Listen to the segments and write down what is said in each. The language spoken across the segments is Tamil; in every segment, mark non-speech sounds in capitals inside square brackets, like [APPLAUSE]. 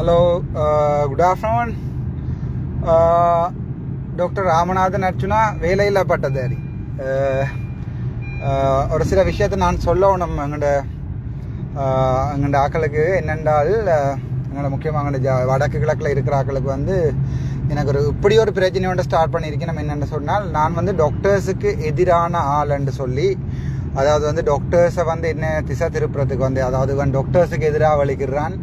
Hello good afternoon doctor Ramanathan Archuna வேலையில்லா பட்டதாரி ஒரு சில விஷயத்தை நான் சொல்லணும் எங்கள்ட uh, எங்கள்ட ஆக்களுக்கு. என்னென்றால் uh, எங்களோட முக்கியமாக எங்கள்ட ஜா வடக்கு கிழக்கில் இருக்கிற ஆக்களுக்கு வந்து எனக்கு ஒரு இப்படி ஒரு பிரச்சனையோட ஸ்டார்ட் பண்ணியிருக்கேன் நம்ம என்னென்னு சொன்னால் நான் வந்து டாக்டர்ஸுக்கு எதிரான ஆள்ன்னு சொல்லி அதாவது வந்து டாக்டர்ஸை வந்து என்ன திசை திருப்புறதுக்கு வந்து அதாவது வந்து டாக்டர்ஸுக்கு எதிராக வலிக்கிறான்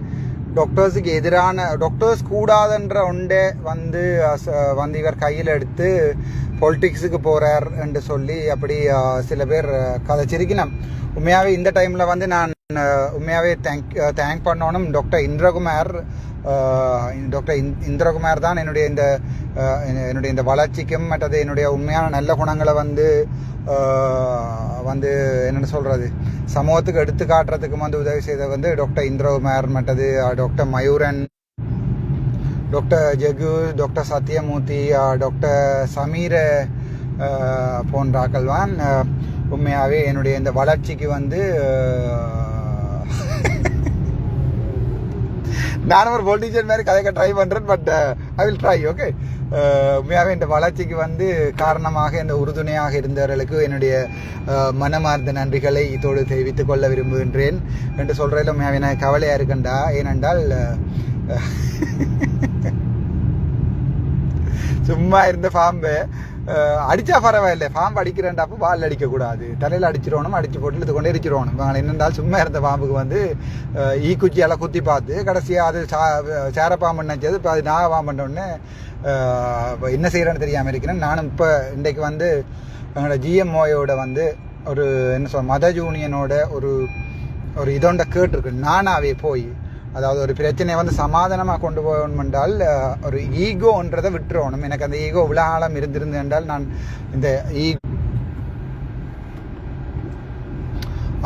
டாக்டர்ஸுக்கு எதிரான டாக்டர்ஸ் கூடாதுன்ற ஒன்றே வந்து வந்து இவர் கையில் எடுத்து பொலிட்டிக்ஸுக்கு போகிறார் என்று சொல்லி அப்படி சில பேர் கதைச்சிருக்கினேன் கதைச்சிருக்கணும் உண்மையாகவே இந்த டைமில் வந்து நான் உண்மையாகவே தேங்க் தேங்க் பண்ணணும். டாக்டர் இந்திரகுமார் டாக்டர் இந்திரகுமார் தான் என்னுடைய இந்த என்னுடைய இந்த வளர்ச்சிக்கும் மற்றது என்னுடைய உண்மையான நல்ல குணங்களை வந்து வந்து என்னென்னு சொல்கிறது சமூகத்துக்கு எடுத்து காட்டுறதுக்கும் வந்து உதவி செய்த வந்து டாக்டர் இந்திரகுமார் மற்றது doctor Mayuran doctor Jegu doctor Sathyamoorthy doctor Sameera போன்ற ஆக்கள்வான் உண்மையாகவே என்னுடைய இந்த வளர்ச்சிக்கு வந்து நானும் ஒரு பொலிட்டிஷியன் மாதிரி கதைக்க ட்ரை பண்ணுறேன் but I uh, will try okay uh, உண்மையாகவே இந்த வளர்ச்சிக்கு வந்து காரணமாக இந்த உறுதுணையாக இருந்தவர்களுக்கு என்னுடைய uh, மனமார்ந்த நன்றிகளை இதோடு தெரிவித்துக் கொள்ள விரும்புகின்றேன். என்று சொல்கிறதில் உண்மையாகவே நான் கவலையாக இருக்கண்டா ஏனென்றால் [LAUGHS] சும்மா இருந்த பாம்பு அடித்தா அடிச்சா பரவாயில்லை. பாம்பு அடிக்கிறேன்டாப்போ பால் அடிக்கக்கூடாது. தலையில் அடிச்சிடணும் அடிச்சு போட்டு இது கொண்டே எரிச்சிடணும் ஆனால் என்னென்றால் சும்மா இருந்த பாம்புக்கு வந்து அஹ், ஈக்குச்சியால் குத்தி பார்த்து கடைசியாக அது சா சேரப்பாம்பு நினச்சது இப்போ அது நாகப்பாம்புன்னொடனே என்ன செய்கிறேன்னு தெரியாமல் இருக்கிறேன். நானும் இப்போ இன்றைக்கு வந்து எங்களோட ஜிஎம்ஓயோட வந்து ஒரு என்ன சொல் மத யூனியனோட ஒரு ஒரு இதோண்ட கேட்டிருக்கு. நானாவே போய் அதாவது ஒரு பிரச்சனையை வந்து சமாதானமாக கொண்டு போகணும் என்றால் ஒரு ஈகோன்றதை விட்டுறணும். எனக்கு அந்த ஈகோ விழாலம் இருந்திருந்து என்றால் நான் இந்த ஈ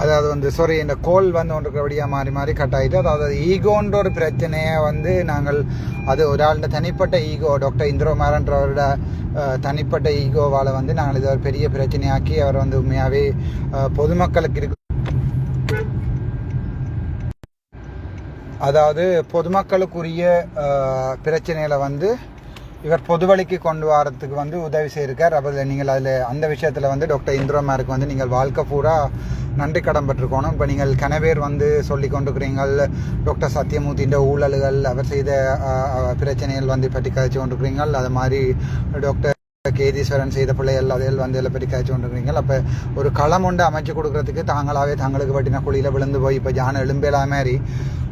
அதாவது வந்து சாரி இந்த கோல் வந்து ஒன்று இருக்கிறபடியாக மாறி மாறி கட் ஆகிட்டு அதாவது ஈகோன்ற ஒரு பிரச்சனையை வந்து நாங்கள் அது ஒரு ஆளுடைய தனிப்பட்ட ஈகோ டாக்டர் இந்திரகுமாரன்றவரோட தனிப்பட்ட ஈகோவால் வந்து நாங்கள் இதை ஒரு பெரிய பிரச்சனையாக்கி அவர் வந்து உண்மையாகவே பொதுமக்களுக்கு இருக்க அதாவது பொதுமக்களுக்குரிய பிரச்சனைகளை வந்து இவர் பொதுவழிக்கு கொண்டு வரத்துக்கு வந்து உதவி செய்திருக்கார். அப்போ நீங்கள் அதில் அந்த விஷயத்தில் வந்து டாக்டர் இந்திரமாருக்கு வந்து நீங்கள் வாழ்க்கை பூரா நன்றி கடன் பட்டிருக்கணும் இப்போ நீங்கள் கனவேர் வந்து சொல்லி கொண்டிருக்கிறீங்கள். டாக்டர் சத்யமூர்த்தின்ற ஊழல்கள் அவர் செய்த பிரச்சனைகள் வந்து பற்றி கழிச்சு கொண்டிருக்கிறீங்கள். அது மாதிரி டாக்டர் கேதீஸ்வரன் செய்த பிள்ளைகள் அதில் வந்து இதில் பற்றி காய்ச்சி கொண்டிருக்கிறீங்க. அப்போ ஒரு களம் ஒன்று அமைச்சு கொடுக்கறதுக்கு தாங்களாவே தங்களுக்கு பட்டின குழியில் விழுந்து போய் இப்போ ஜான எலும்பேலா மாதிரி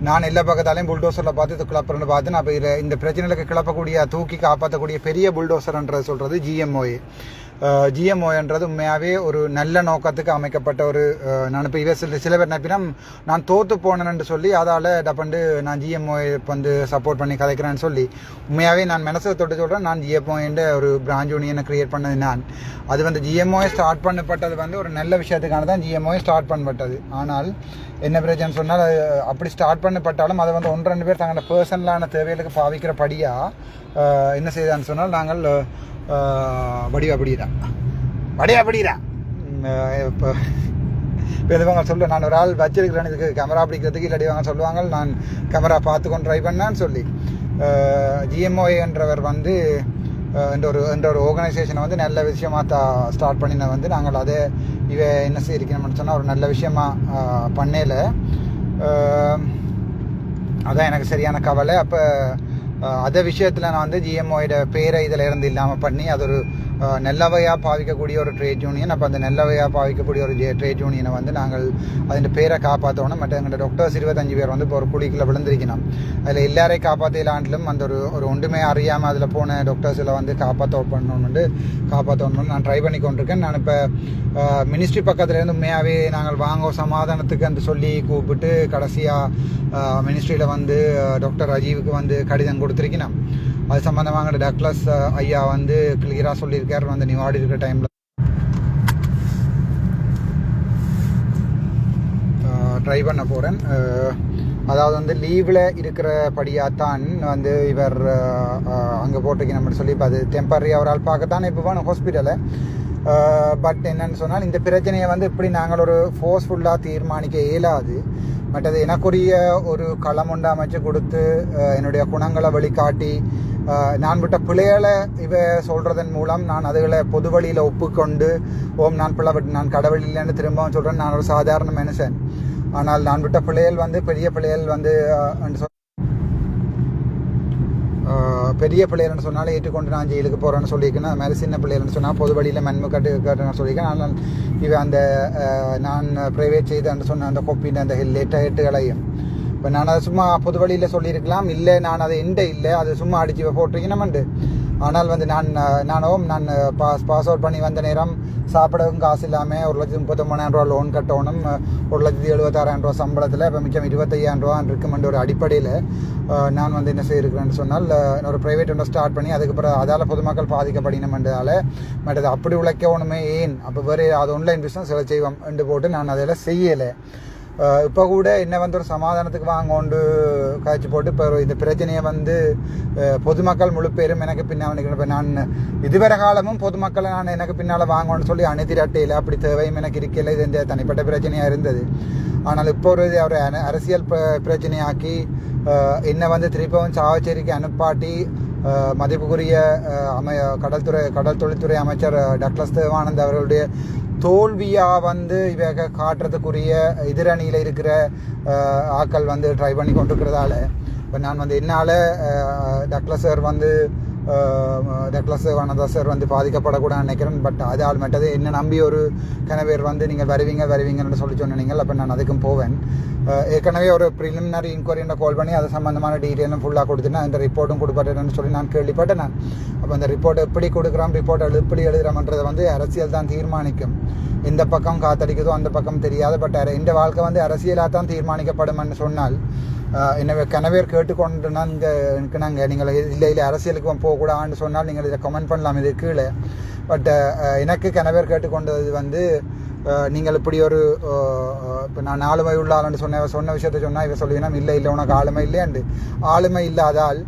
நான் எல்லா பக்கத்தாலையும் புல்டோசரில் பார்த்து இது கிளப்புறேன்னு பார்த்து நான் இப்போ இதில் இந்த பிரச்சனைகளுக்கு கிளப்பக்கூடிய தூக்கி காப்பாற்றக்கூடிய பெரிய புல்டோசர்ன்றது சொல்கிறது ஜிஎம்ஓஏ ஜிஎம்ஓன்றது உண்மையாகவே ஒரு நல்ல நோக்கத்துக்கு அமைக்கப்பட்ட ஒரு அஹ், நான் இப்போ இவ சில சில பேர் நினைப்பினா நான் தோற்று போனேன்னு சொல்லி அதால் டப்பண்டு நான் ஜிஎம்ஓ வந்து சப்போர்ட் பண்ணி கதைக்கிறேன்னு சொல்லி உண்மையாகவே நான் மனசை தொட்டு சொல்கிறேன் நான் ஜிஎம்ஓன்ற ஒரு பிராஞ்சு யூனியனை கிரியேட் பண்ணது நான் அது வந்து ஜிஎம்ஓ ஸ்டார்ட் பண்ணப்பட்டது வந்து ஒரு நல்ல விஷயத்துக்கான தான் ஜிஎம்ஓ ஸ்டார்ட் பண்ணப்பட்டது. ஆனால் என்ன பிரச்சனை சொன்னால் அது அப்படி ஸ்டார்ட் பண்ணப்பட்டாலும் அதை வந்து ஒன்று ரெண்டு பேர் தங்களோட பர்சனலான தேவைகளுக்கு பாவிக்கிறபடியாக என்ன செய்தான்னு சொன்னால் நாங்கள் வடிவ வடிவா படிடா வடிவா இப்போ இப்போ இதுவங்க சொல்ல நான் ஒரு ஆள் வச்சிருக்கிறேன் இதுக்கு கேமரா பிடிக்கிறதுக்கு இல்லாட்டி அவங்க சொல்லுவாங்க நான் கேமரா பார்த்துக்கொண்டு ட்ரை பண்ணேன்னு சொல்லி. ஜிஎம்ஓஏன்றவர் வந்து என்ற ஒரு என்ற ஒரு ஆர்கனைசேஷனை வந்து நல்ல விஷயமா தா ஸ்டார்ட் பண்ணின வந்து நாங்கள் அதை இவ என்ன செய்யிருக்கணும்னு சொன்னால் ஒரு நல்ல விஷயமா பண்ணல. அதான் எனக்கு சரியான கவலை. அப்போ அதே விஷயத்தில் நான் வந்து ஜிஎம்ஓயோட பேரை இதில் இருந்து இல்லாமல் பண்ணி அது ஒரு நல்லவையாக பாவிக்கக்கூடிய ஒரு ட்ரேட் யூனியன் அப்போ அந்த நல்லவையாக பாவிக்கக்கூடிய ஒரு ட்ரேட் யூனியனை வந்து நாங்கள் அதன் பேரை காப்பாற்றணும் மற்ற எங்களோட டாக்டர்ஸ் இருபத்தஞ்சு பேர் வந்து இப்போ ஒரு குழிக்குள்ள விழுந்திருக்கணும். அதில் எல்லாரையும் காப்பாற்றலாண்டிலும் அந்த ஒரு ஒரு ஒன்றுமே அறியாமல் அதில் போன டாக்டர்ஸில் வந்து காப்பாற்ற பண்ணணும்னு காப்பாற்றணும்னு நான் ட்ரை பண்ணி கொண்டிருக்கேன். நான் இப்போ மினிஸ்ட்ரி பக்கத்துலேருந்து உண்மையாகவே நாங்கள் வாங்க சமாதானத்துக்கு அந்த சொல்லி கூப்பிட்டு கடைசியாக மினிஸ்ட்ரியில் வந்து டாக்டர் ராஜீவுக்கு வந்து கடிதம் கொடுத்துருக்கணும். அது சம்மந்தமாக டக்ளஸ் ஐயா வந்து கிளியராக சொல்லியிருக்கார். வந்து நீ வாடி இருக்கிற டைமில் ட்ரை பண்ண போகிறேன் அதாவது வந்து லீவில் இருக்கிறபடியாக தான் வந்து இவர் அங்கே போட்டிருக்கீங்க நம்ம சொல்லி இப்போ அது டெம்பரரி அவரால் பார்க்கத்தானே இப்போ வேணும் ஹாஸ்பிட்டலை பட் என்னன்னு சொன்னால் இந்த பிரச்சனையை வந்து இப்படி நாங்கள் ஒரு ஃபோர்ஸ்ஃபுல்லாக தீர்மானிக்க இயலாது. மற்றது எனக்குரிய ஒரு களம் உண்டு அமைச்சு கொடுத்து என்னுடைய குணங்களை வழிகாட்டி நான் விட்ட பிள்ளைகளை இவ சொல்றதன் மூலம் நான் அதுகளை பொது வழியில் ஒப்புக்கொண்டு ஓம் நான் பிள்ளை விட்டு நான் கடவுள் இல்லைன்னு திரும்பவும் சொல்கிறேன் நான் ஒரு சாதாரண மனுஷன். ஆனால் நான் விட்ட பிள்ளைகள் வந்து பெரிய பிள்ளைகள் வந்து அஹ், என்று சொல் ஆஹ் பெரிய பிள்ளைகள்னு சொன்னாலும் ஏற்றுக்கொண்டு நான் ஜெயிலுக்கு போகிறேன்னு சொல்லியிருக்கேன். அது மாதிரி சின்ன பிள்ளைகள்னு சொன்னால் பொது வழியில் மென்மை கட்டு கட்டுன்னு சொல்லியிருக்கேன். ஆனால் இவன் அந்த நான் ப்ரைவேட் செய்தேன்னு சொன்ன அந்த கொப்பின் அந்த லேட்டாக ஹெட்டுகளையும் இப்போ நான் அதை சும்மா பொது வழியில் சொல்லியிருக்கலாம். இல்லை நான் அதை எந்த இல்லை. அது சும்மா அடித்து போட்டிருக்கணுமெண்டு ஆனால் வந்து நான் நானும் நான் பாஸ் பாஸ் அவுட் பண்ணி வந்த நேரம் சாப்பிடவும் காசு இல்லாமல் ஒரு லட்சத்தி முப்பத்தொம்பதாயிரம் ரூபா லோன் கட்டணும். ஒரு லட்சத்தி எழுபத்தாறாயிரம் ரூபா சம்பளத்தில் இப்போ மிச்சம் இருபத்தையாயிரம் ரூபா இருக்குமென்ற ஒரு அடிப்படையில் நான் வந்து என்ன செய்யிருக்கிறேன்னு சொன்னால் ஒரு ப்ரைவேட் ஒன்று ஸ்டார்ட் பண்ணி அதுக்கப்புறம் அதால் பொதுமக்கள் பாதிக்கப்படினமென்றதால மற்றது அப்படி உழைக்கணுமே ஏன்? அப்போ வேறு அது ஆன்லைன் பிஸ்னஸ் எல்லாம் செய்வோம் என்று போட்டு நான் அதில் செய்யலை. இப்போ கூட என்ன வந்து ஒரு சமாதானத்துக்கு வாங்கோண்டு காய்ச்சி போட்டு இப்போ இந்த பிரச்சனையை வந்து பொதுமக்கள் முழு பேரும் எனக்கு பின்னால் இப்போ நான் இதுவரை காலமும் பொதுமக்களை நான் எனக்கு பின்னால் வாங்கணும்னு சொல்லி அணிதிரட்டையில் அப்படி தேவையும் எனக்கு இருக்கல இது இந்த தனிப்பட்ட பிரச்சனையாக இருந்தது ஆனால் இப்போ ஒரு இது அன- அரசியல் பிரச்சனையாக்கி என்னை வந்து திருப்பவும் சாவச்சேரிக்கு அனுப்பாட்டி மதிப்புக்குரிய அமை கடல்துறை கடல் தொழில்துறை அமைச்சர் டக்ளஸ் தேவானந்த் அவர்களுடைய தோல்வியாக வந்து இவக காட்டுறதுக்குரிய எதிரணியில் இருக்கிற ஆக்கள் வந்து ட்ரை பண்ணி கொண்டிருக்கிறதால. இப்போ நான் வந்து என்னால் டக்ளஸ் சார் வந்து அஹ், டக்ளஸ் வனதா சார் வந்து பாதிக்கப்படக்கூடாதுன்னு நினைக்கிறேன். பட் அது ஆள் மட்டது என்ன நம்பி ஒரு கணவர் வந்து நீங்கள் வருவீங்க வருவீங்கன்னு சொல்லி சொன்னீங்க அப்போ நான் அதுக்கும் போவேன். ஏற்கனவே ஒரு ப்ரிலிமினரி இன்கொயரின்னு கால் பண்ணி அது சம்மந்தமான டீட்டெயிலும் ஃபுல்லாக கொடுத்துட்டேன் அந்த ரிப்போர்ட்டும் கொடுப்பாட்டேன்னு சொல்லி நான் கேள்விப்பட்டேன் நான். அப்போ அந்த ரிப்போர்ட் எப்படி கொடுக்குறோம் ரிப்போர்ட் எழு எப்படி எழுதுறோம்ன்றதை வந்து அரசியல் தான் தீர்மானிக்கும். எந்த பக்கம் காத்தடிக்குதோ அந்த பக்கம் தெரியாது பட் இந்த வாழ்க்கை வந்து அரசியலாக தான் தீர்மானிக்கப்படும்னு சொன்னால் எனவே கனவேர் கேட்டுக்கொண்டு நாங்கள் நாங்கள் நீங்கள் இல்லை இல்லை அரசியலுக்கு போகக்கூடாதுன்னு சொன்னால் நீங்கள் இதை கமெண்ட் பண்ணலாம். இது கீழே. பட் எனக்கு கனவேர் கேட்டுக்கொண்டது வந்து நீங்கள் இப்படி ஒரு இப்போ நான் ஆளுமை உள்ள ஆளுன்னு சொன்ன சொன்ன விஷயத்த சொன்னால் இவ சொல்லுவீங்கன்னா இல்லை இல்லை உனக்கு ஆளுமை இல்லையாண்டு. ஆளுமை இல்லாதால்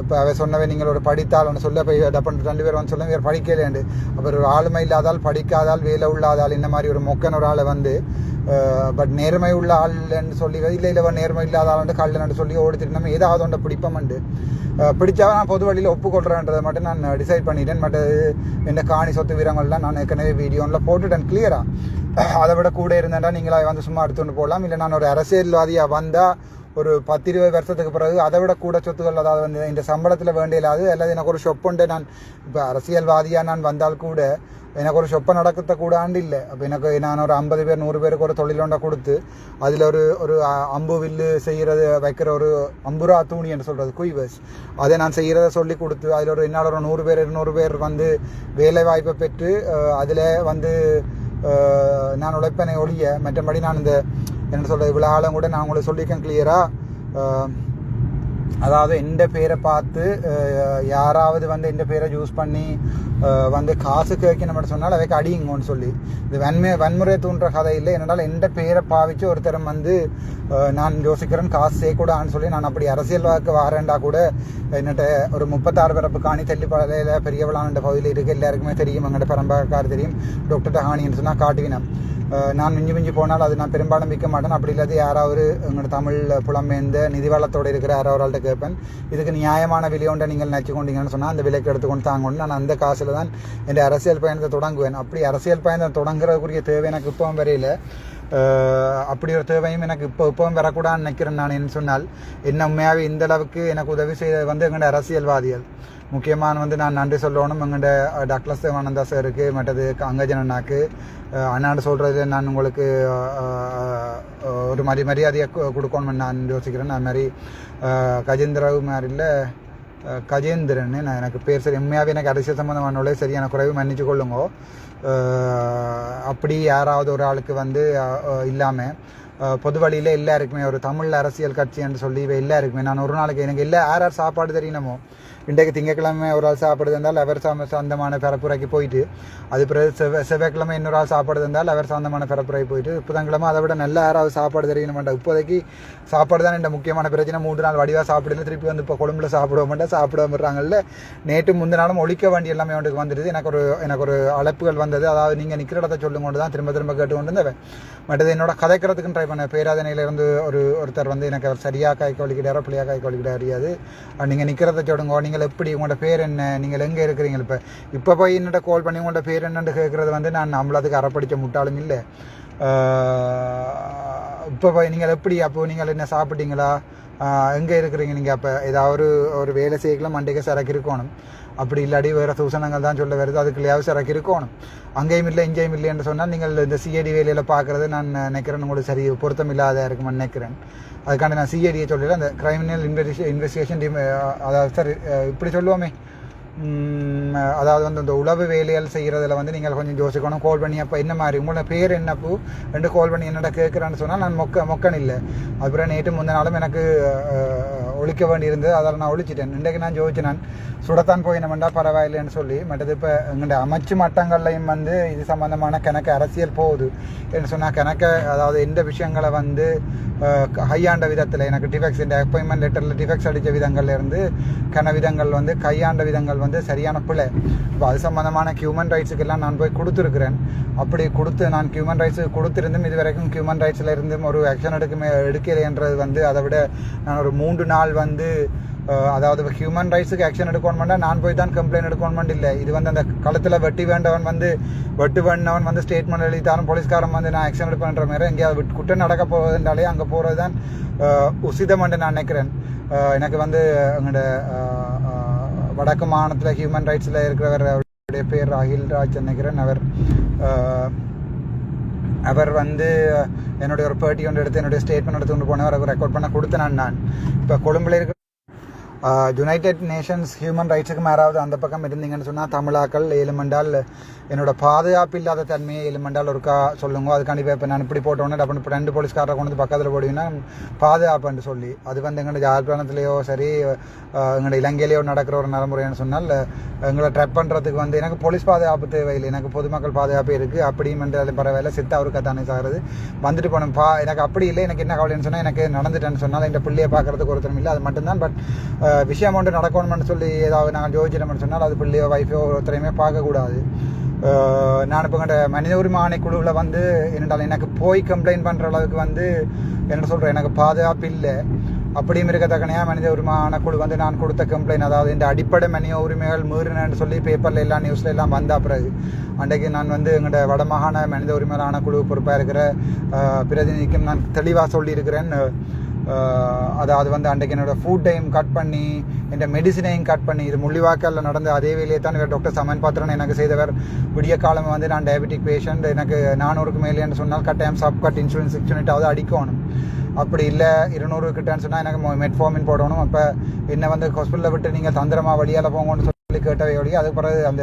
இப்போ அவ சொன்னவை நீங்கள் ஒரு ஒன்று சொல்ல போய் டப்பன் ரெண்டு பேர் வந்து சொல்ல வேறு படிக்கலேண்டு அப்புறம் ஒரு ஆளுமை இல்லாதால் படிக்காதால் வேலை உள்ளாதால் இந்த மாதிரி ஒரு மொக்கன் ஒரு ஆளை வந்து பட் நேர்மை உள்ள ஆள்ன்னு சொல்லி இல்லை இல்லை நேர்மை இல்லாத ஆளுண்டு கல்லன்னு சொல்லி ஓடிச்சிட்டு நம்ம ஏதாவது ஒன்றை பிடிப்போம்ண்டு பிடிச்சா நான் பொது வழியில் ஒப்புக்கொள்கிறேன்றதை மட்டும் நான் டிசைட் பண்ணிட்டேன். பட் என்ன காணி சொத்து வீரங்கள்லாம் நான் ஏற்கனவே வீடியோவில் போட்டுட்டேன் கிளியராக அதை விட கூட இருந்தேன்டா நீங்களா வந்து சும்மா எடுத்துகிட்டு போகலாம் இல்லை நான் ஒரு அரசியல்வாதியாக வந்தால் ஒரு பத்து இருபது வருஷத்துக்கு பிறகு அதை விட கூட சொத்துக்கள் அதாவது வந்து இந்த சம்பளத்தில் வேண்டியலாது அல்லது எனக்கு ஒரு ஷொப்புண்டு நான் இப்போ அரசியல்வாதியாக நான் வந்தால் கூட எனக்கு ஒரு ஷொப்பை நடக்கத்த கூடாண்டு இல்லை அப்போ எனக்கு நான் ஒரு ஐம்பது பேர் நூறு பேருக்கு ஒரு தொழிலொண்டை கொடுத்து அதில் ஒரு ஒரு அம்பு வில்லு செய்கிறது வைக்கிற ஒரு அம்புரா தூணி என்று சொல்கிறது குய்வஸ் அதை நான் செய்கிறத சொல்லி கொடுத்து அதில் ஒரு என்னால் ஒரு நூறு பேர் இருநூறு பேர் வந்து வேலை வாய்ப்பை பெற்று அதில் வந்து நான் உழைப்பனை ஒழிய மற்றபடி நான் இந்த என்ன சொல்கிறது இவ்வளோ ஆளும் கூட நான் உங்களுக்கு சொல்லியிருக்கேன் கிளியராக அதாவது எந்த பேரை பார்த்து யாராவது வந்து எந்த பேரை யூஸ் பண்ணி வந்து காசு கேட்கணும் சொன்னால் அவைக்கு அடியுங்கன்னு சொல்லி. இது வன்மை வன்முறை தூண்டுற கதை இல்லை. என்னால் எந்த பேரை பாவிச்சு ஒருத்தரம் வந்து நான் யோசிக்கிறேன் காசு செய்யக்கூடாதுன்னு சொல்லி நான் அப்படி அரசியல் வாக்கு வாரேன்டா கூட என்னட்ட ஒரு முப்பத்தாறு பிறப்பு காணி தெல்லிப்பாளையில் பெரியவளான பகுதியில் இருக்குது எல்லாருக்குமே தெரியும். எங்கள்கிட்ட பரம்பரைக்கார் தெரியும். டாக்டர் டஹானின்னு சொன்னால் காட்டுவினம் நான் மிஞ்சி மிஞ்சி போனால் அது நான் பெரும்பாலும் விற்க மாட்டேன். அப்படி இல்லாத யாராவது எங்களோட தமிழ் புலம்பெயர்ந்த நிதிவளத்தோடு இருக்கிற யாராவது ஆள்கிட்ட கேட்பேன். இதுக்கு நியாயமான விலையோண்ட நீங்கள் நினச்சி கொண்டீங்கன்னு சொன்னால் அந்த விலைக்கு எடுத்துக்கொண்டு தாங்கணும். நான் அந்த காசில் தான் என் அரசியல் பயணத்தை தொடங்குவேன். அப்படி அரசியல் பயணத்தை தொடங்குறதுக்குரிய தேவை எனக்கு இப்பவும் வரையில். அப்படி ஒரு தேவையும் எனக்கு இப்போ இப்பவும் வரக்கூடாதுன்னு நினைக்கிறேன் நான். என்ன சொன்னால் என்ன உண்மையாகவே இந்த அளவுக்கு எனக்கு உதவி செய்த வந்து எங்களோட அரசியல்வாதிகள். முக்கியமான வந்து நான் நன்றி சொல்லணும். எங்கள்கிட்ட டாக்டர் தேவானந்தா சாருக்கு மற்றது அங்கஜன் அண்ணாக்கு அண்ணாண்டு சொல்கிறது நான் உங்களுக்கு ஒரு மாதிரி மரியாதையை கொடுக்கணும்னு நான் யோசிக்கிறேன். அது மாதிரி அஹ், கஜேந்திரவு மாதிரில கஜேந்திரன் நான் எனக்கு பேர் சரி உண்மையாகவே எனக்கு அரசியல் சம்மந்தமானவளே சரியான குறைவு மன்னிச்சு கொள்ளுங்கோ. அப்படி யாராவது ஒரு ஆளுக்கு வந்து இல்லாமல் பொது வழியில் எல்லாருக்குமே ஒரு தமிழ் அரசியல் கட்சி என்று சொல்லி இவ எல்லாருக்குமே நான் ஒரு நாளைக்கு எனக்கு எல்லா யார் யார் சாப்பாடு தெரியணுமோ இன்றைக்கு திங்கக்கிழமை ஒரு ஆள் சாப்பிடுறது இருந்தால் அவர் சொந்தமான பரப்புரைக்கு போயிட்டு அது பிறகு செவ்வாய் செவ்வாய்க்கிழமை இன்னொரு ஆள் சாப்பிடுறது இருந்தால் அவர் சொந்தமான பரப்புரை போயிட்டு புதன்கிழமை அதை விட நல்ல யாராவது சாப்பாடு தெரியணும் மாட்டேன் இப்போதைக்கு சாப்பாடு தான் இந்த முக்கியமான பிரச்சனை. மூன்று நாள் வடிவாக சாப்பிடல திருப்பி வந்து இப்போ கொழும்புல சாப்பிட மாட்டேன் சாப்பிட விடுறாங்கல்ல. நேற்று முந்தின நாளும் ஒழிக்க வேண்டிய எல்லாமே அவனுக்கு வந்துடுது. எனக்கு ஒரு எனக்கு ஒரு அழைப்புகள் வந்தது. அதாவது நீங்கள் நிற்கிற இடத்த சொல்லும் கொண்டு தான் திரும்ப திரும்ப கேட்டு கொண்டு இருந்தவன் மற்றது என்னோட கதைக்கிறதுக்குன்னு ட்ரை பண்ணேன். பேராதனையிலேருந்து ஒரு ஒருத்தர் வந்து எனக்கு சரியாக கை கொலிக்கிட்டாரோ பிள்ளையாக கை கொலிக்கிட்டார் அறியாது நீங்கள் நிற்கிறத சொல்லுங்க. நீங்கள் எப்படி உங்களோட பேர் என்ன நீங்கள் எங்கே இருக்கிறீங்க? இப்போ இப்போ போய் என்னட்ட கால் பண்ணி உங்களோட பேர் என்னன்னு கேட்குறது வந்து நான் நம்மளதுக்கு அறப்படிச்ச முட்டாளும் இல்லை. இப்போ போய் நீங்கள் எப்படி அப்போது நீங்கள் என்ன சாப்பிட்டீங்களா? எங்கே இருக்கிறீங்க நீங்கள் அப்போ? ஏதாவது ஒரு ஒரு வேலை செய்யலாம் மண்டைக்கு சரக்கு இருக்கணும். அப்படி இல்லாடி வேறு சூசனங்கள் தான் சொல்ல வருது. அதுக்குள்ளேயாவது சரக்கு இருக்கணும். அங்கேயும் இல்லை இங்கேயும் இல்லைன்னு சொன்னால் நீங்கள் இந்த சிஐடி வேலையில் பார்க்குறது நான் நினைக்கிறேன். உங்களுக்கு சரி பொருத்தம் இல்லாத இருக்குமென்னு நினைக்கிறேன். அதுக்காண்டி நான் சிஐடியை சொல்லல அந்த கிரைமினல் இன்வெஸ்டிகே இன்வெஸ்டிகேஷன் டீம் அதாவது சார் இப்படி சொல்லுவோமே. அதாவது வந்து இந்த உளவு வேலைகள் செய்கிறதுல வந்து நீங்கள் கொஞ்சம் யோசிக்கணும். கால் பண்ணி அப்போ என்ன மாதிரி? உங்களோட பேர் என்னப்போ ரெண்டு கால் பண்ணி என்னடா கேட்குறான்னு சொன்னால் நான் மொக்க மொக்கன் இல்லை அப்புறம் நேற்று முந்தின நாளும் எனக்கு ஒழிக்க வேண்டியிருந்தது. அதில் நான் ஒழிச்சிட்டேன். இன்றைக்கு நான் ஜோதிச்சு நான் சுடத்தான் போயினமெண்டா பரவாயில்லைன்னு சொல்லி மற்றது இப்போ எங்களுடைய அமைச்சு மட்டங்கள்லையும் வந்து இது சம்பந்தமான கணக்கு அரசியல் போகுது என்று சொன்னால் கணக்கை அதாவது எந்த விஷயங்களை வந்து கையாண்ட விதத்தில் எனக்கு டிஃபெக்ட்ஸ் இந்த அப்பாயின்மெண்ட் லெட்டரில் டிஃபெக்ட்ஸ் அடித்த விதங்கள்லேருந்து கன விதங்கள் வந்து கையாண்ட விதங்கள் வந்து சரியான பிள்ளை இப்போ அது சம்மந்தமான ஹியூமன் ரைட்ஸுக்கெல்லாம் நான் போய் கொடுத்துருக்குறேன். அப்படி கொடுத்து நான் ஹியூமன் ரைட்ஸுக்கு கொடுத்துருந்தும் இது வரைக்கும் ஹியூமன் ரைட்ஸில் இருந்தும் ஒரு ஆக்ஷன் எடுக்க எடுக்கலைன்றது வந்து அதை விட நான் ஒரு மூன்று நாள் வந்து அதாவது ஹியூமன் ரைட்ஸுக்கு ஆக்ஷன் எடுக்கணும்னா நான் போய் தான் கம்ப்ளைண்ட் எடுக்கணும் இல்லை. இது வந்து அந்த களத்தில் வெட்டி வேண்டவன் வந்து வெட்டு வேண்டவன் வந்து ஸ்டேட்மெண்ட் எழுதித்தாலும் போலீஸ்காரன் வந்து நான் ஆக்ஷன் எடுப்பேன்ற மாதிரி எங்கேயாவது விட்டு- குற்றம் நடக்க போவதுனாலே அங்கே போகிறது தான் உசிதம் என்று நான் நினைக்கிறேன். எனக்கு வந்து எங்களோட வடக்கு மாநிலத்தில் ஹியூமன் ரைட்ஸில் இருக்கிறவர் அவருடைய பேர் அகில் ராஜ் நினைக்கிறேன். அவர் அவர் வந்து என்னுடைய ஒரு பேட்டி ஒன்று எடுத்து என்னுடைய ஸ்டேட்மெண்ட் எடுத்து கொண்டு போனவர் அவர் ரெக்கார்ட் பண்ண கொடுத்தேன் நான். இப்போ கொழும்புல இருக்க யுனைடெட் நேஷன்ஸ் ஹியூமன் ரைட்ஸுக்கு மேலாவது அந்த பக்கம் இருந்தீங்கன்னு சொன்னால் தமிழாக்கள் எலுமெண்டால் என்னோட பாதுகாப்பு இல்லாத தன்மையை ஏழுமண்டால் ஒருக்கா சொல்லுங்க அதுக்காண்டி இப்போ நான் இப்படி போட்டோன்னே டப்பு இப்போ ரெண்டு போலீஸ்காரரை கொண்டு வந்து பக்கத்தில் போடுவீங்கன்னா பாதுகாப்புன்னு சொல்லி அது வந்து எங்களோட யாழ்ப்பாணத்துலேயோ சரி எங்களோட இலங்கையிலேயோ நடக்கிற ஒரு நடைமுறைன்னு சொன்னால் எங்களை ட்ரெப் பண்ணுறதுக்கு வந்து எனக்கு போலீஸ் பாதுகாப்பு தேவையில்லை எனக்கு பொதுமக்கள் பாதுகாப்பு இருக்குது அப்படியும் என்றாலும் பரவாயில்ல சித்தா அவருக்கு தானே சாகிறது வந்துட்டு போனோம் பா எனக்கு அப்படி இல்லை எனக்கு என்ன கவலைன்னு சொன்னால் எனக்கு நடந்துட்டேன்னு சொன்னால் இந்த பிள்ளையை பார்க்குறதுக்கு ஒருத்தரும் இல்லை அது மட்டும்தான் பட் விஷயம் ஒன்று நடக்கணும்னு சொல்லி ஏதாவது நாங்கள் யோசிச்சிட்டோம்னு சொன்னால் அது பிள்ளையோ வைஃபோ ஒருத்தரையுமே பார்க்கக்கூடாது. நான் இப்போ கண்ட மனித உரிமை ஆணைக்குழுவில் வந்து என்னடால் எனக்கு போய் கம்ப்ளைண்ட் பண்ணுற அளவுக்கு வந்து என்ன சொல்கிறேன் எனக்கு பாதுகாப்பு இல்லை. அப்படியும் இருக்கத்தக்கனையாக மனித உரிமை ஆணைக்குழு வந்து நான் கொடுத்த கம்ப்ளைண்ட் அதாவது இந்த அடிப்படை மனித உரிமைகள் மீறினேன்னு சொல்லி பேப்பரில் எல்லாம் நியூஸில் எல்லாம் வந்த பிறகு அன்றைக்கு நான் வந்து எங்களோட வடமாகாண மனித உரிமைகள் ஆணைக்குழு பொறுப்பாக இருக்கிற பிரதிநிதிக்கும் நான் தெளிவாக சொல்லியிருக்கிறேன் அதாவது வந்து அன்றைக்கு என்னோட ஃபுட்டையும் கட் பண்ணி என் மெடிசினையும் கட் பண்ணி இது முள்ளிவாக்கல்ல நடந்த அதே வேலையை தான் இவர் டாக்டர் சமன் பாத்திரன் எனக்கு செய்தவர். விடிய காலம் வந்து நான் டயபெட்டிக் பேஷண்ட் எனக்கு நானூறுக்கு மேலேன்னு சொன்னால் கட்டாயம் சப் கட் இன்சூரன்ஸ் சிக்ஸ் யூனிட்டாவது அடிக்கணும். அப்படி இல்லை இருநூறு கிட்டன்னு சொன்னால் எனக்கு மெட்ஃபார்மின் போடணும். அப்போ என்னை வந்து ஹாஸ்பிட்டலில் விட்டு நீங்கள் தந்திரமாக வழியால் போங்கன்னு கேட்டதை கேட்டவை ஒழிய அதுக்கு பிறகு அந்த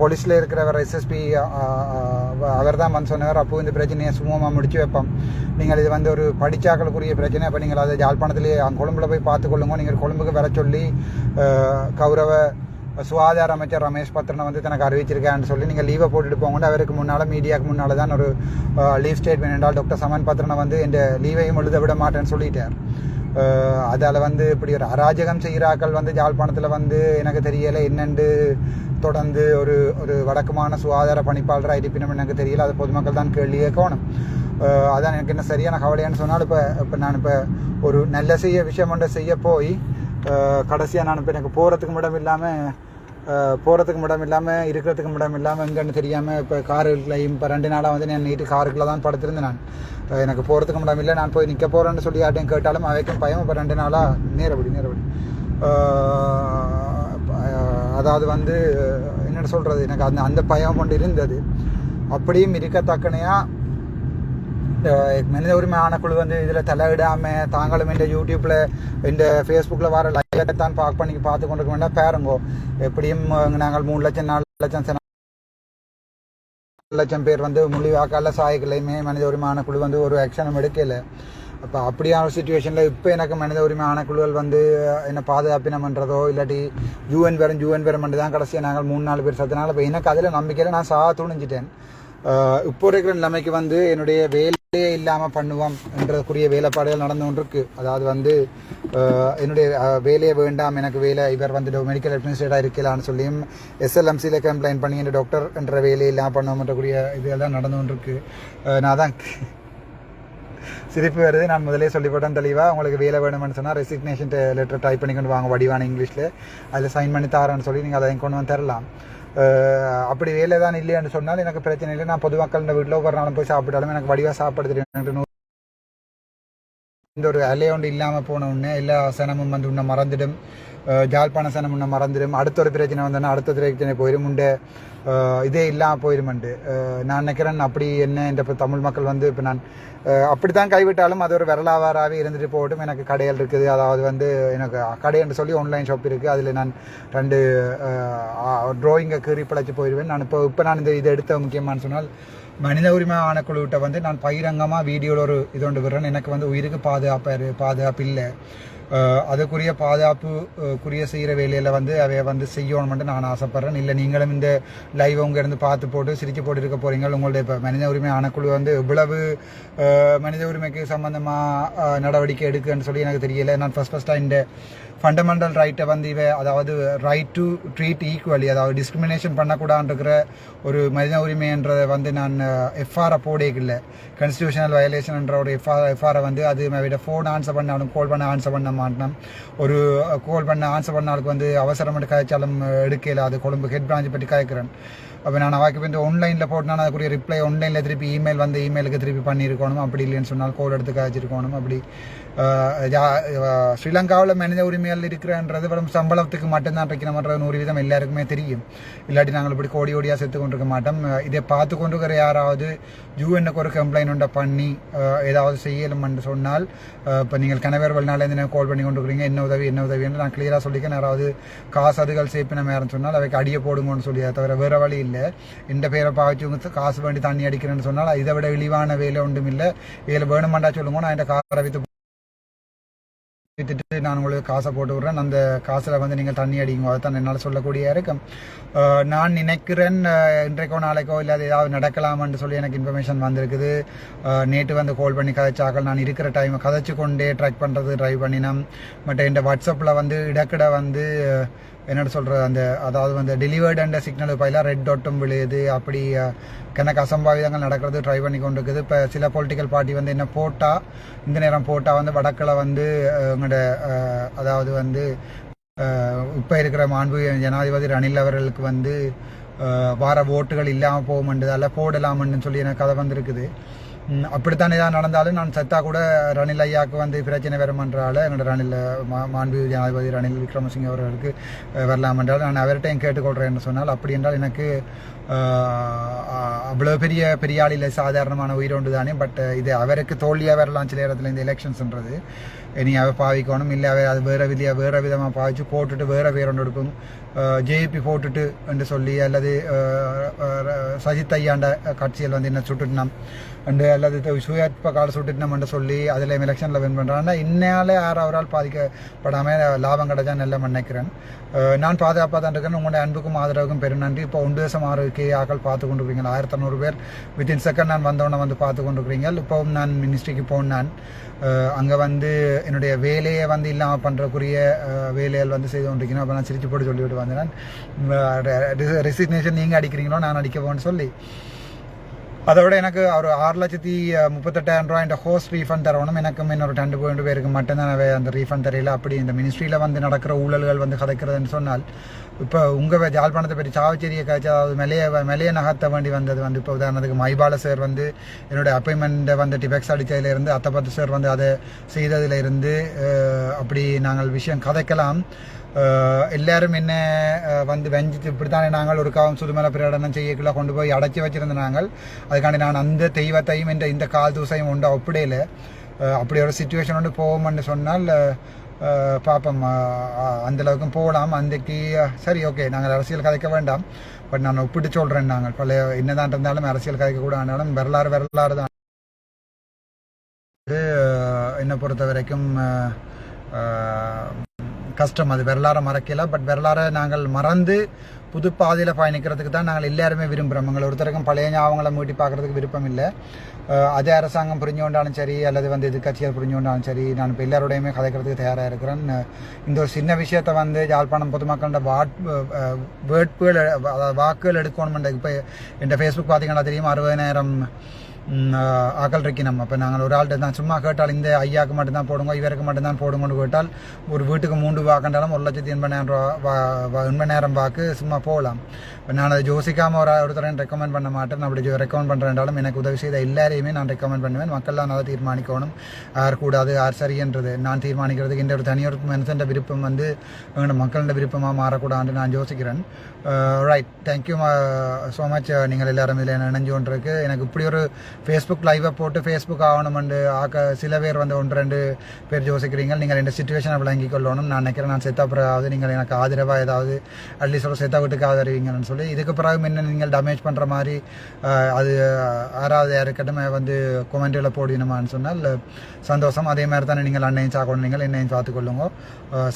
போலீஸில் இருக்கிறவர் எஸ்எஸ்பி அவர் தான் வந்து சொன்னவர் அப்போ இந்த பிரச்சனையை சுமூகமாக முடிச்சு வைப்போம். நீங்கள் இது வந்து ஒரு படிச்சாக்களுக்குரிய பிரச்சனை அப்போ நீங்கள் அதை யாழ்ப்பாணத்திலேயே அங்கே கொழும்புல போய் பார்த்துக்கொள்ளுங்க நீங்கள் கொழும்புக்கு வர சொல்லி கௌரவ சுகாதார அமைச்சர் ரமேஷ் பத்ரனை வந்து தனக்கு அறிவிச்சிருக்கான்னு சொல்லி நீங்கள் லீவை போட்டுட்டு போங்க அவருக்கு முன்னால் மீடியாவுக்கு முன்னால் தான் ஒரு லீவ் ஸ்டேட்மெண்ட் என்றால் டாக்டர் சமன் பத்ரனை வந்து இந்த லீவையும் எழுத விட மாட்டேன்னு சொல்லிட்டார். அதால் வந்து இப்படி ஒரு அராஜகம் செய்கிறாக்கள் வந்து யாழ்ப்பாணத்தில் வந்து எனக்கு தெரியலை என்னென்று தொடர்ந்து ஒரு ஒரு வடக்குமான சுகாதார பணிப்பாளராக இருப்பினும் எனக்கு தெரியல அது பொதுமக்கள் தான் கேள்வி கேட்கணும். அதான் எனக்கு என்ன சரியான கவலையான்னு சொன்னால் இப்போ இப்போ நான் இப்போ ஒரு நல்ல செய்ய விஷயம் ஒன்றை செய்ய போய் கடைசியாக நான் இப்போ எனக்கு போகிறதுக்கு மட்டும் இல்லாமல் போகிறதுக்கு இடம் இல்லாமல் இருக்கிறதுக்கு இடம் இல்லாமல் எங்கன்னு தெரியாமல் இப்போ காருக்குள்ளையும் இப்போ ரெண்டு நாளாக வந்து நான் நைட்டு காருக்குள்ளே தான் படுத்திருந்தேன் நான். எனக்கு போகிறதுக்கு இடம் இல்லை நான் போய் நிற்க போகிறேன்னு சொல்லி யார்ட்டையும் கேட்டாலும் அவைக்கும் பயம். இப்போ ரெண்டு நாளாக நேரப்படி நேரப்படி. அதாவது வந்து என்ன சொல்கிறது எனக்கு அந்த அந்த பயம் கொண்டு இருந்தது. அப்படியும் இருக்கத்தக்கனையாக மனித உரிமை ஆணைக்குழு வந்து இதில் தலையிடாமல் தாங்களும் இந்த யூடியூப்பில் இந்த ஃபேஸ்புக்கில் வர லைவை தான் பார்க் பண்ணி பார்த்து கொண்டு இருக்க வேண்டாம். பாருங்கோ எப்படியும் நாங்கள் மூணு லட்சம் நாலு லட்சம் நாலு லட்சம் பேர் வந்து முள்ளிவாக்கால சாய்களையுமே மனித உரிமை ஆணைக்குழு வந்து ஒரு ஆக்ஷனும் எடுக்கல. அப்போ அப்படியான சுச்சுவேஷனில் இப்போ எனக்கு மனித உரிமை ஆணைக்குழுக்கள் வந்து என்ன பாதுகாப்பின பண்ணுறதோ இல்லாட்டி யூஎன் பேரும் யூஎன் பேரும் தான் கடைசியாக நாங்கள் மூணு நாலு பேர் சத்தினால இப்போ எனக்கு அதில் நம்பிக்கையில் நான் சா துணிஞ்சிட்டேன் இப்போ இருக்கிற நிலைமைக்கு வந்து என்னுடைய வேலையே இல்லாமல் பண்ணுவோம் என்றதுக்குரிய வேலைப்பாடுகள் நடந்து கொண்டிருக்கு. அதாவது வந்து என்னுடைய வேலையை வேலையே வேண்டாம் எனக்கு வேலை இவர் வந்து மெடிக்கல் அட்மினிஸ்ட்ரேட்டாக இருக்கலான்னு சொல்லியும் எஸ்எல்எம்சியில் கம்ப்ளைண்ட் பண்ணி இந்த டாக்டர் என்ற வேலையை இல்லாமல் பண்ணுவோம்ன்றக்கூடிய இதெல்லாம் நடந்து கொண்டிருக்கு. நான் தான் சிரிப்பு வருது. நான் முதலே சொல்லிவிட்டேன் தெளிவாக உங்களுக்கு வேலை வேணும்னு சொன்னால் ரெசிக்னேஷன் லெட்டர் டைப் பண்ணி கொண்டு வாங்க வடிவான இங்கிலீஷில் அதில் சைன் பண்ணி தாரேன்னு சொல்லி நீங்கள் அதை கொண்டு வந்து தரலாம். அப்படி வேலை தான் இல்லைன்னு சொன்னால் எனக்கு பிரச்சனை இல்லை. நான் பொதுமக்கள் இந்த வீட்டில் ஒவ்வொரு நாளும் போய் சாப்பிட்டாலும் எனக்கு வடிவாக சாப்பாடு தெரியும். இந்த ஒரு அலையோண்டு இல்லாமல் போன உடனே எல்லா சனமும் வந்து உன்னை மறந்துடும். ஜாழ்ப்பாண சனம் ஒன்று மறந்துடும் அடுத்த ஒரு பிரச்சனை வந்தோன்னா அடுத்த பிரச்சனை போயிடும் உண்டு இதே இல்லாமல் போயிருமண்டு நான் நினைக்கிறேன் அப்படி என்ன இந்த இப்போ தமிழ் மக்கள் வந்து இப்போ நான் அஹ் அப்படித்தான் கைவிட்டாலும் அது ஒரு விரலாவாராகவே இருந்துட்டு போகட்டும் எனக்கு கடைகள் இருக்குது அதாவது வந்து எனக்கு கடைன்னு சொல்லி ஆன்லைன் ஷாப் இருக்குது அதில் நான் ரெண்டு ட்ராயிங்கை கீறி பிழைச்சி போயிடுவேன் நான் இப்போ இப்போ நான் இந்த இதை எடுத்த முக்கியமானு சொன்னால் மனித உரிமை ஆணைக்குழுவிட்ட வந்து நான் பகிரங்கமாக வீடியோவில் ஒரு இது ஒன்று விடுறேன் எனக்கு வந்து உயிருக்கு பாதுகாப்பு பாதுகாப்பு இல்லை அதுக்குரிய பாதுகாப்பு குறிய செய்கிற வேலையில் வந்து அவைய வந்து செய்யணும்னு நான் ஆசைப்பட்றேன். இல்லை நீங்களும் இந்த லைவ் உங்க இருந்து பார்த்து போட்டு சிரிச்சு போட்டு இருக்க போகிறீங்க உங்களுடைய இப்போ மனித உரிமை ஆணைக்குழு வந்து எவ்வளவு மனித உரிமைக்கு சம்மந்தமாக நடவடிக்கை எடுக்குன்னு சொல்லி எனக்கு தெரியல. நான் ஃபர்ஸ்ட் ஃபஸ்ட்டாக இந்த ஃபண்டமெண்டல் ரைட்டை வந்து இவ அதாவது ரைட் டு ட்ரீட் ஈக்குவலி அதாவது டிஸ்கிரிமினேஷன் பண்ணக்கூடாதுன்ற ஒரு மனித உரிமைன்றதை வந்து நான் எஃப்ஆரை இல்லை கான்ஸ்டியூஷனல் வயலேஷன்ன்ற ஒரு எஃப்ஆர் எஃப்ஆரை வந்து அது விட ஃபோன் ஆன்சர் பண்ணாலும் கால் பண்ண ஆன்சர் பண்ண மாட்டேன் ஒரு கால் பண்ண ஆன்சர் பண்ணாலுக்கு வந்து அவசரம் காய்ச்சாலும் எடுக்கல அது கொழும்பு ஹெட் பிரான்ச் பற்றி காய்க்கிறேன். அப்போ நான் அவாக்கு வந்து ஆன்லைனில் போட்டுனா அதுக்குரிய ரிப்ளை ஆன்லைனில் திருப்பி இமெயில் வந்து இமெயிலுக்கு திருப்பி பண்ணியிருக்கணும். அப்படி இல்லைன்னு சொன்னால் கோல் எடுத்து காய்ச்சிருக்கணும். அப்படி ஸ்ரீலங்காவில் மனித உரிமைகள் இருக்கிறன்றது வெறும் சம்பளத்துக்கு மட்டும்தான் வைக்கணுமன்ற நூறு வீதம் எல்லாருக்குமே தெரியும். இல்லாட்டி நாங்கள் இப்படி கோடி கோடியாக செத்து கொண்டிருக்க மாட்டோம். இதை பார்த்து கொண்டிருக்கிற யாராவது யூஎன்னுக்கு ஒரு கம்ப்ளைண்ட் உண்டை பண்ணி ஏதாவது செய்யலும்னு சொன்னால் இப்போ நீங்கள் கணவர் வெளிநாளேருந்து கால் பண்ணி கொண்டு இருக்கிறீங்க என்ன உதவி என்ன உதவின்னு நான் கிளியராக சொல்லிக்கேன் யாராவது காசு அதுகள் சேப்பின மேரம் சொன்னால் அவைக்கு அடியை போடுங்கன்னு சொல்லி தவிர வேறு வழி இல்லை. இந்த பேரை பாய்ச்சி காசு வேண்டி தண்ணி அடிக்கிறேன்னு சொன்னால் இதை விட இழிவான வேலை ஒன்றும் இல்லை. வேலை வேணுமாண்டா சொல்லுங்க நான் இந்த காரை வித்து வித்துட்டு நான் உங்களுக்கு காசை போட்டு விட்றேன். அந்த காசில் வந்து நீங்கள் தண்ணி அடிங்க அதுதான் என்னால் சொல்லக்கூடிய இருக்கும். நான் நினைக்கிறேன் இன்றைக்கோ நாளைக்கோ இல்லை அது ஏதாவது நடக்கலாம்னு சொல்லி எனக்கு இன்ஃபர்மேஷன் வந்திருக்குது. நேற்று வந்து கால் பண்ணி கதைச்சாக்கள் நான் இருக்கிற டைமை கதைச்சு கொண்டே ட்ராக் பண்ணுறது ட்ரைவ் பண்ணினேன். பட் இந்த வாட்ஸ்அப்பில் வந்து இடக்கிட வந்து அஹ், என்னோட சொல்கிறது அந்த அதாவது வந்து டெலிவர்டு அண்ட் சிக்னல் பயிலாக ரெட் டாட்டும் விழுது அப்படி கணக்கு அசம்பாவிதங்கள் நடக்கிறது ட்ரை பண்ணி கொண்டு இருக்குது இப்போ சில பொலிட்டிக்கல் பார்ட்டி வந்து என்ன போட்டால் இந்த நேரம் போட்டால் வந்து வடக்கில் வந்து உங்களோட அதாவது வந்து இப்போ இருக்கிற மாண்பு ஜனாதிபதி ரணில் அவர்களுக்கு வந்து வார ஓட்டுகள் இல்லாமல் போகுமென்றதால போடலாம்னு சொல்லி எனக்கு கதை வந்திருக்குது. அப்படித்தான் ஏதாவது நடந்தாலும் நான் சத்தா கூட ரணில் ஐயாவுக்கு வந்து பிரச்சனை வருமன்றால என்னோட ரணில் மா- மாண்பு ஜனாதிபதி ரணில் விக்ரமசிங்க அவர்களுக்கு வரலாம் என்றால் நான் அவர்கிட்டையும் கேட்டுக்கொள்கிறேன் சொன்னால் அப்படி என்றால் எனக்கு அவ்வளோ பெரிய பெரிய சாதாரணமான உயிரோண்டு தானே பட் இது அவருக்கு தோல்வியாக வரலாம் சில இடத்துல இந்த எலெக்ஷன்ஸ்ன்றது இனி அவை பாவிக்கணும் இல்லை அவ அது வேறு விதியாக வேறு விதமாக பாவிச்சு போட்டுட்டு வேறு ஒன்று எடுக்கும் ஜேபி போட்டுட்டு என்று சொல்லி அல்லது சஜித் ஐயாண்ட கட்சியில் வந்து என்ன சுட்டுட்டினோம் அண்டு அல்லது சுயற்ப கால என்று சொல்லி அதில் எலெக்ஷனில் வின் பண்ணுறாங்க இன்னாலே யார் அவரால் பாதிக்கப்படாமல் லாபம் கிடைச்சா நல்ல நினைக்கிறேன் நான் பாதுகாப்பாக தான் இருக்கேன் உங்களுடைய அன்புக்கும் ஆதரவுக்கும் பெரும் நன்றி இப்போ ஒன்று தேசம் ஆறு கே ஆக்கள் பார்த்து கொண்டு இருக்கிறீங்க ஆயிரத்தி நூறு பேர் வித்தின் செகண்ட் நான் வந்தவொடனே வந்து பார்த்து கொண்டு இருக்கிறீங்க இப்போவும் நான் மினிஸ்ட்ரிக்கு போனேன் அங்கே வந்து என்னுடைய வேலையை வந்து இல்லாமல் பண்ணுறக்குரிய வேலைகள் வந்து செய்து கொண்டிருக்கணும் அப்போ நான் சிரிச்சு போட்டு சொல்லிவிட்டு வந்தேன். ரெசிக்னேஷன் நீங்கள் அடிக்கிறீங்களோ நான் அடிக்க போகணும்னு சொல்லி. அதோட எனக்கு ஒரு ஆறு லட்சத்தி முப்பத்தெட்டாயிரம் ரூபாய் இந்த ஹோஸ்ட் ரீஃபண்ட் தரணும். எனக்கும் இன்னொரு ரெண்டு பாயிண்ட் பேருக்கு மட்டும்தான் அந்த ரீஃபண்ட் தரையில் அப்படி இந்த மினிஸ்ட்ரியில் வந்து நடக்கிற ஊழல்கள் வந்து கதைக்கிறதுன்னு சொன்னால் இப்போ உங்கள் ஜாழ்ப்பாணத்தை பற்றி சாவச்சேரியை காய்ச்சி அதாவது மெலைய மெலைய நகர்த்த வேண்டி வந்தது வந்து இப்போ உதாரணத்துக்கு மைபால சார் வந்து என்னுடைய அப்பாயின்மெண்ட்டை வந்து டிபெக்ஸ் அடித்ததுலேருந்து அத்தப்பத்து சார் வந்து அதை செய்ததுல இருந்து அப்படி நாங்கள் விஷயம் கதைக்கலாம். எல்லாரும் என்ன வந்து வெஞ்சிட்டு இப்படித்தானே நாங்கள் ஒரு காவம் சுதுமல பிரகடனம் செய்யக்குள்ள கொண்டு போய் அடைச்சி வச்சிருந்த நாங்கள். அதுக்காண்டி நான் அந்த தெய்வத்தையும் இந்த இந்த கால் தூசையும் உண்டு அப்படியில அப்படி ஒரு சுச்சுவேஷன் வந்து போவோம்னு சொன்னால் பார்ப்போம் அந்தளவுக்கும் போகலாம் அன்றைக்கு சரி ஓகே நாங்கள் அரசியல் கதைக்க வேண்டாம். பட் நான் ஒப்பிட்டு சொல்கிறேன் நாங்கள். பழைய என்னதான் இருந்தாலும் அரசியல் கதைக்க கூட ஆனாலும் வரலாறு வரலாறு தான். என்னை பொறுத்த வரைக்கும் கஷ்டம். அது வரலாறை மறக்கல. பட் வரலாறை நாங்கள் மறந்து புது பாதையில் பயணிக்கிறதுக்கு தான் நாங்கள் எல்லாருமே விரும்புகிறோம் எங்களை ஒருத்தருக்கும் பழைய ஞாபகங்களை மூட்டி பார்க்குறதுக்கு விருப்பம் இல்லை. அதே அரசாங்கம் புரிஞ்சு கொண்டாலும் சரி அல்லது வந்து எதிர்கட்சிகள் புரிஞ்சு கொண்டாலும் சரி நான் இப்போ எல்லாரோடையுமே கதைக்கிறதுக்கு தயாராக இருக்கிறேன். இந்த ஒரு சின்ன விஷயத்தை வந்து யாழ்ப்பாணம் பொதுமக்களோட வாட் வேட்புகள் அதாவது வாக்குகள் எடுக்கணும் இப்போ என் ஃபேஸ்புக் பார்த்தீங்கன்னா தெரியும் அறுபதாயிரம் அகல் நம்ம இப்போ இருக்கணும் அப்போ நாங்கள் ஒரு ஆள்கிட்ட தான் சும்மா கேட்டால் இந்த ஐயாவுக்கு மட்டும்தான் போடுங்க இவருக்கு மட்டும்தான் போடுங்கன்னு கேட்டால் ஒரு வீட்டுக்கு மூன்று வாக்கண்டாலும் ஒரு லட்சத்தி எண்பதாயிரம் ரூபா வா- வா- எண்பதாயிரம் வாக்கு சும்மா போகலாம். இப்போ நான் அதை யோசிக்காமல் ஒரு ஒருத்தரை ரெக்கமெண்ட் பண்ண மாட்டேன். நான் அப்படி ரெக்கமெண்ட் பண்ணுறேன்றாலும் எனக்கு உதவி செய்த எல்லாரையுமே நான் ரெக்கமெண்ட் பண்ணுவேன். மக்கள்லாம் அதை தீர்மானிக்கணும். யார் கூடாது யார் சரின்றது நான் தீர்மானிக்கிறதுக்கு இந்த ஒரு தனியொரு மனுஷன் விருப்பம் வந்து எங்களோட மக்களோட விருப்பமாக மாறக்கூடாதுன்னு நான் யோசிக்கிறேன். ரைட் தேங்க்யூ ஸோ மச் நீங்கள் எல்லாரும் இதில் நினைஞ்சு கொண்டிருக்கு. எனக்கு இப்படி ஒரு ஃபேஸ்புக் லைவை போட்டு ஃபேஸ்புக் ஆகணுமெண்டு ஆக்க சில பேர் வந்து ஒன்று ரெண்டு பேர் யோசிக்கிறீங்க நீங்கள் இந்த சுச்சுவேஷனை விளங்கி கொள்ளணும். நான் நினைக்கிறேன் நான் செத்த பிறகு நீங்கள் எனக்கு ஆதரவாக ஏதாவது அட்லீஸ்ட் ஒரு செத்த வீட்டுக்கு ஆதரவீங்கன்னு சொல்லி இதுக்கு பிறகு முன்ன நீங்கள் டேமேஜ் பண்ணுற மாதிரி uh, அது uh, ஆறாவது யாருக்கட்டும் வந்து கொமெண்டில் போடணுமான்னு சொன்னால் uh, சந்தோஷம். அதே மாதிரி தானே நீங்கள் அன்னையும் சாக்கணும் என்னையும் பார்த்துக்கொள்ளுங்க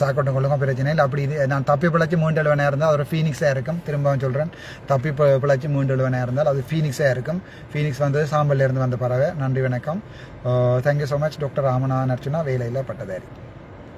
சாக்கொண்டு கொள்ளுங்க பிரச்சனை இல்லை. அப்படி இது நான் தப்பி பிழைச்சி மூன்று நேரம் இருந்தால் ஒரு ஃபீனிக்ஸ் ஃபீனிக்ஸாக இருக்கும். திரும்பவும் சொல்கிறேன் தப்பி பிழைச்சி மூன்று எழுவனாக இருந்தால் அது ஃபீனிக்ஸாக இருக்கும். ஃபீனிக்ஸ் வந்தது சாம்பல்ல இருந்து வந்த பறவை. நன்றி வணக்கம். Thank you so much doctor Ramanathan Archana வேலையில் பட்டதாரி.